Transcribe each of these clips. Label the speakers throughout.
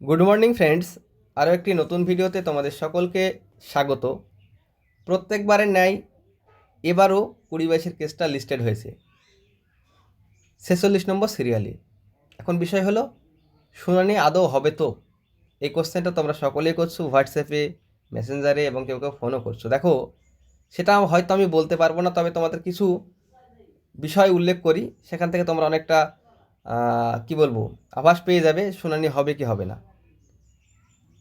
Speaker 1: Good morning friends, আরও একটি নতুন ভিডিওতে তোমাদের সকলকে স্বাগত। প্রত্যেকবারের ন্যায় এবারও কুড়ি বাইশের কেসটা লিস্টেড হয়েছে। ছেচল্লিশ নম্বর সিরিয়ালে এখন বিষয় হলো, শুনানি আদৌ হবে তো? এই কোশ্চেনটা তোমরা সকলেই করছ হোয়াটসঅ্যাপে মেসেঞ্জারে এবং কেউ কেউ ফোনও করছ। দেখো, সেটা হয়তো আমি বলতে পারব না, তবে তোমাদের কিছু বিষয় উল্লেখ করি। সেখান থেকে তোমরা অনেকটা কি বলব, আভাস পেয়ে যাবে শুনানি হবে কি হবে না।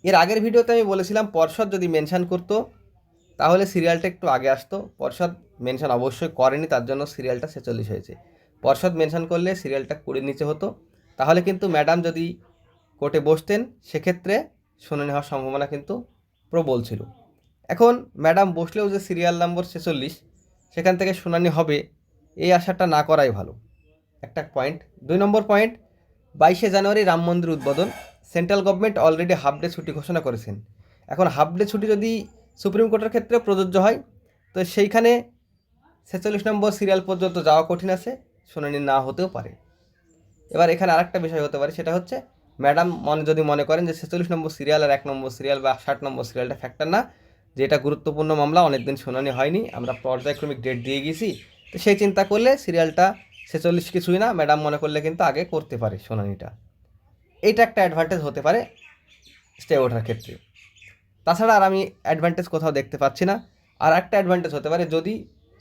Speaker 1: এর আগের ভিডিওতে আমি বলেছিলাম পর্ষদ যদি মেনশন করতো, তাহলে সিরিয়ালটা একটু আগে আসতো। পর্ষদ মেনশন অবশ্যই করেনি, তার জন্য সিরিয়ালটা ছেচল্লিশ হয়েছে। পর্ষদ মেনশন করলে সিরিয়ালটা কুড়ির নিচে হতো। তাহলে কিন্তু ম্যাডাম যদি কোর্টে বসতেন, সেক্ষেত্রে শুনানি হওয়ার সম্ভাবনা কিন্তু প্রবল ছিল। এখন ম্যাডাম বসলেও যে সিরিয়াল নম্বর ছেচল্লিশ, সেখান থেকে শুনানি হবে, এই আশাটা না করাই ভালো। একটা পয়েন্ট। দুই নম্বর পয়েন্ট, বাইশে জানুয়ারি রাম মন্দির উদ্বোধন। Central government already half day ছুটি ঘোষণা করেছেন। এখন হাফ ডে ছুটি যদি সুপ্রিম কোর্টের ক্ষেত্রে প্রযোজ্য হয়, তো সেইখানে ছেচল্লিশ নম্বর সিরিয়াল পর্যন্ত যাওয়া কঠিন আছে, শুনানি না হতেও পারে। এবার এখানে আরেকটা বিষয় হতে পারে, সেটা হচ্ছে ম্যাডাম মনে যদি মনে করেন যে ছেচল্লিশ নম্বর সিরিয়াল আর এক নম্বর সিরিয়াল বা ষাট নম্বর সিরিয়ালটা ফ্যাক্টর না যে এটা গুরুত্বপূর্ণ মামলা, অনেকদিন শুনানি হয়নি, আমরা পর্যায়ক্রমিক ডেট দিয়ে গেছি, তো সেই চিন্তা করলে সিরিয়ালটা ছেচল্লিশ কিছুই না, ম্যাডাম মনে করলে কিন্তু আগে করতে পারে শুনানিটা। এইটা একটা অ্যাডভান্টেজ হতে পারে স্টে ওঠার ক্ষেত্রে। তাছাড়া আর আমি অ্যাডভান্টেজ কোথাও দেখতে পাচ্ছি না। আর একটা অ্যাডভান্টেজ হতে পারে যদি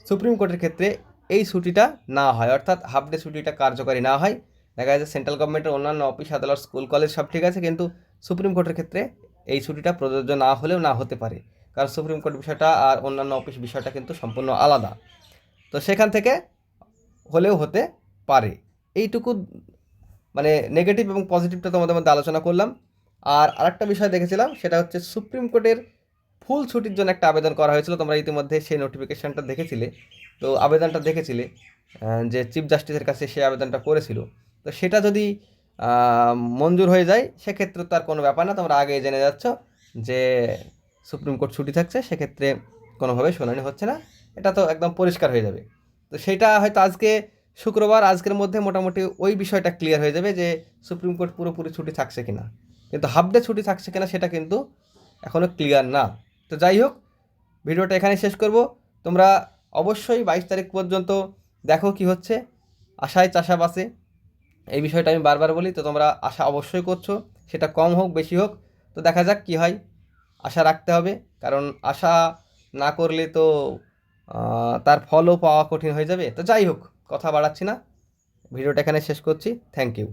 Speaker 1: সুপ্রিম কোর্টের ক্ষেত্রে এই ছুটিটা না হয়, অর্থাৎ হাফ ডে ছুটিটা কার্যকরী না হয়। দেখা যাচ্ছে সেন্ট্রাল গভর্নমেন্টের অন্যান্য অফিস আদালত স্কুল কলেজ সব ঠিক আছে, কিন্তু সুপ্রিম কোর্টের ক্ষেত্রে এই ছুটিটা প্রযোজ্য না হলেও না হতে পারে। কারণ সুপ্রিম কোর্ট বিষয়টা আর অন্যান্য অফিস বিষয়টা কিন্তু সম্পূর্ণ আলাদা। তো সেখান থেকে হলেও হতে পারে। এইটুকু মানে নেগেটিভ এবং পজিটিভটা তোমাদের মধ্যে আলোচনা করলাম। আর আরেকটা বিষয় দেখেছিলাম, সেটা হচ্ছে সুপ্রিম কোর্টের ফুল ছুটির জন্য একটা আবেদন করা হয়েছিল। তোমরা ইতিমধ্যে সেই নোটিফিকেশনটা দেখেছিলে। তো আবেদনটা দেখেছিলে যে চিফ জাস্টিসের কাছে সেই আবেদনটা করেছিল। তো সেটা যদি মঞ্জুর হয়ে যায়, সেক্ষেত্রে তো আর কোনো ব্যাপার না। তোমরা আগে জেনে যাচ্ছ যে সুপ্রিম কোর্ট ছুটি থাকছে। সেক্ষেত্রে কোনোভাবে শুনানি হচ্ছে না। এটা তো একদম পরিষ্কার হয়ে যাবে। তো সেটা হয়তো আজকে শুক্রবার আজকের মধ্যে মোটামুটি ওই বিষয়টা ক্লিয়ার হয়ে যাবে যে সুপ্রিম কোর্ট পুরোপুরি ছুটি থাকছে কিনা। কিন্তু হাফ ডে ছুটি থাকছে কিনা সেটা কিন্তু এখনও ক্লিয়ার না। তো যাই হোক, ভিডিওটা এখানে শেষ করব। তোমরা অবশ্যই বাইশ তারিখ পর্যন্ত দেখো কি হচ্ছে। আশায় চাষা বাসে এই বিষয়টা আমি বারবার বলি, তো তোমরা আশা অবশ্যই করছ। সেটা কম হোক, বেশি হোক। তো দেখা যাক কি হয়। আশা রাখতে হবে। কারণ আশা না করলে তো তার ফলও পাওয়া কঠিন হয়ে যাবে। তো যাই হোক। কথা বাড়াচ্ছি না। ভিডিওটা এখানে শেষ করছি। Thank you